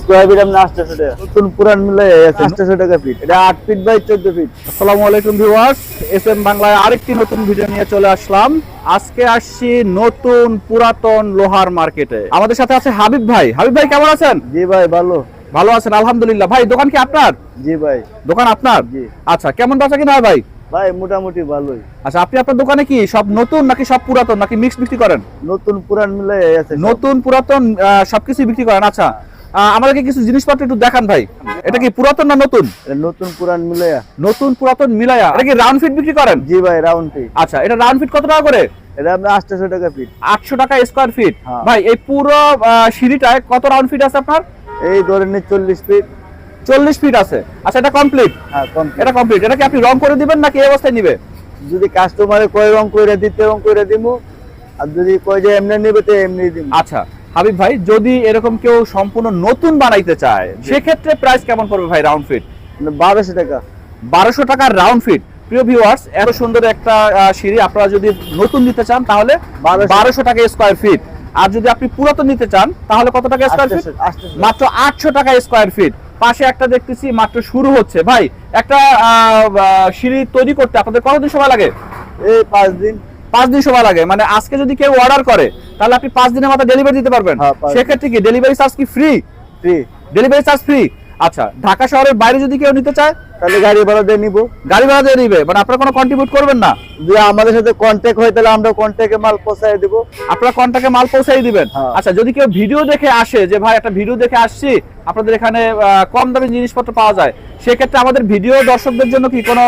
Square feet আপনি আটশো টাকা নতুন পুরান মিলে আটশো টাকা ফিট এটা আট ফিট বাই চোদ্দ ফিট আসসালামু আলাইকুম ভিউয়ার্স এস এম বাংলায় আরেকটি নতুন ভিডিও নিয়ে চলে আসলাম। আজকে আসছি নতুন পুরাতন লোহার মার্কেটে আমাদের সাথে আছে হাবিব ভাই। হাবিব ভাই কেমন আছেন? জি ভাই ভালো। ভালো আছেন আলহামদুলিল্লাহ। ভাই দোকান কি আপনার? জি ভাই। দোকান আপনার? জি। আচ্ছা কেমন বেচা কিনা ভাই? ভাই মোটামুটি ভালোই। আচ্ছা আপনি আপনার দোকানে কি সব নতুন নাকি সব পুরাতন নাকি মিক্স বিক্রি করেন? নতুন পুরান মিলে আছে নতুন পুরাতন সবকিছু বিক্রি করেন আচ্ছা। আমাদেরকে কিছু জিনিসপত্র একটু দেখান ভাই। এটা কি পুরাতন না নতুন? নতুন পুরান মিলে নতুন পুরাতন মিলায়া। এটা কি রাউন্ড ফিট বিক্রি করেন? জি ভাই রাউন্ড ফিট আচ্ছা এটা রাউন্ড ফিট কত টাকা করে? এটা আপনি আটশো টাকা ফিট আটশো টাকা স্কোয়ার ফিট হ্যাঁ। ভাই এই পুরো সিঁড়িটায় কত রাউন্ড ফিট আছে আপনার? এই ধরেন ফিট চল্লিশ ফিট আছে। আচ্ছা এটা কমপ্লিট হ্যাঁ। এটা কমপ্লিট এটা কি আপনি রং করে দিবেন নাকি এই অবস্থায় নিবে? যদি কাস্টমারে কয় রং করে দিতে রং করে দিমু। আর যদি কয় যে এমনি নিবে তো এমনি দিমু। আচ্ছা হাবিব ভাই যদি এরকম কেউ সম্পূর্ণ নতুন বানাইতে চায় সেক্ষেত্রে প্রাইস কেমন পড়বে ভাই রাউন্ড ফিট বারোশো টাকা। বারোশো টাকার রাউন্ড ফিট প্রিয় ভিউয়ার্স এত সুন্দর একটা সিঁড়ি আপনারা যদি নতুন নিতে চান তাহলে বারোশো। টাকা স্কোয়ার ফিট আর যদি আপনি পুরাতন নিতে চান তাহলে কত টাকা স্কোয়ার ফিট 800 800 মাত্র আটশো টাকা স্কোয়ার ফিট পাশে একটা দেখতেছি মাত্র শুরু হচ্ছে। ভাই একটা সিঁড়ি তৈরি করতে আপনাদের কতদিন সময় লাগে? এই পাঁচ দিন। পাঁচ দিন সময় লাগে। মানে আজকে যদি কেউ অর্ডার করে তাহলে আপনি পাঁচ দিনের মাথায় ডেলিভারি দিতে পারবেন। হ্যাঁ। সেক্ষেত্রে কি ডেলিভারি চার্জ কি free free delivery charge free আচ্ছা ঢাকা শহরের বাইরে যদি কেউ নিতে চায় তাহলে গাড়ি ভাড়া দিয়ে নিবো। গাড়ি ভাড়া দিয়ে দিবে মানে আপনারা কোনো কন্ট্রিবিউট করবেন না? যদি আমাদের সাথে কন্ট্যাক্ট হয় তাহলে আমরা কন্ট্যাক্টে মাল পৌঁছায় দিব। আপনারা কন্টাক্টে মাল পৌঁছাই দিবেন। হ্যাঁ। আচ্ছা যদি কেউ ভিডিও দেখে আসে যে ভাই একটা ভিডিও দেখে আসছি আপনাদের এখানে কম দামে জিনিসপত্র পাওয়া যায়। সেক্ষেত্রে আমাদের ভিডিও দর্শকদের জন্য কি কোনো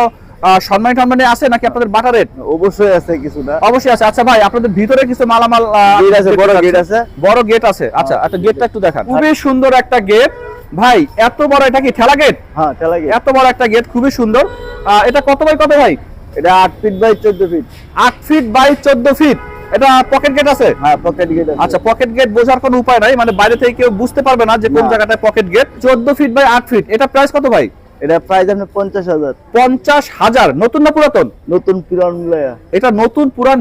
সম্মানী টম্মানি আছে নাকি আপনাদের বাটা রেট? অবশ্যই আছে কিছুটা। অবশ্যই আছে। আচ্ছা ভাই আপনাদের ভিতরে কিছু মালামাল গেট আছে বড় গেট আছে। বড় গেট আছে। আচ্ছা হ্যাঁ। একটা গেটটা একটু দেখান। খুবই সুন্দর একটা গেট ভাই এত বড় এটা কি ঠেলা গেট হ্যাঁ ঠেলা গেট এত বড় একটা গেট খুবই সুন্দর। এটা কত বাই কত ভাই? এটা আট ফিট বাই চোদ্দ ফিট আট ফিট বাই চোদ্দ ফিট এটা পকেট গেট আছে? হ্যাঁ পকেট গেট আছে। আচ্ছা পকেট গেট বোঝার কোনো উপায় নাই। মানে বাইরে থেকে কেউ বুঝতে পারবে না যে কোন জায়গাটায় পকেট গেট চোদ্দ ফিট বাই আট ফিট এটা প্রাইস কত ভাই? এটা প্রাইস আপনার পঞ্চাশ হাজার। পঞ্চাশ হাজার। নতুন না পুরাতন? নতুন পুরান এটা নতুন পুরান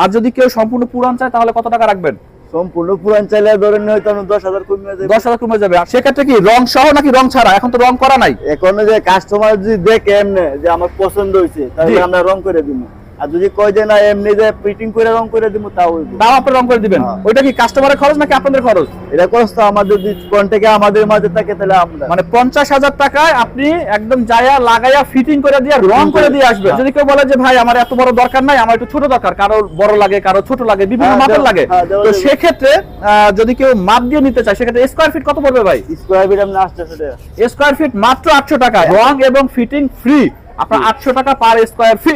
আর যদি কেউ সম্পূর্ণ পুরান চায় তাহলে কত টাকা রাখবেন? সম্পূর্ণ পুরান চাইলে ধরেন হয়তো আমি দশ হাজার কমে যাবে দশ হাজার কমে যাবে। আর সেক্ষেত্রে কি রং সহ নাকি রং ছাড়া? এখন তো রং করা নাই। এখন যে কাস্টমার যদি দেখে এমনি যে আমার পছন্দ হয়েছে তাহলে আমরা রং করে দিব। আর যদি কয় যে না এমনি যে ফিটিং করে রং করে দিব তাও আপনি রং করে দিবেন? হ্যাঁ। ওইটা কি কাস্টমারের খরচ নাকি আপনাদের খরচ? এটা কষ্ট আমাদের যদি আমাদের মাঝে থাকে তাহলে আমরা। মানে পঞ্চাশ হাজার টাকায় আপনি একদম যায়া লাগাইয়া ফিটিং করে দিয়ে রং করে দিয়ে আসবেন। হ্যাঁ। যদি কেউ বলে যে ভাই আমার এত বড় দরকার নাই আমার একটু ছোট দরকার কারও বড় লাগে কারও ছোট লাগে বিভিন্ন হ্যাঁ, মাপের লাগে। তো সেক্ষেত্রে যদি কেউ মাপ দিয়ে নিতে চায় সেক্ষেত্রে স্কোয়ার ফিট কত পড়বে ভাই? স্কোয়ার ফিট আপনি আসতেছে টাকা। স্কোয়ার ফিট মাত্র আটশো টাকা রং এবং ফিটিং ফ্রি আপনার আটশো টাকা পার স্কোয়ার ফিট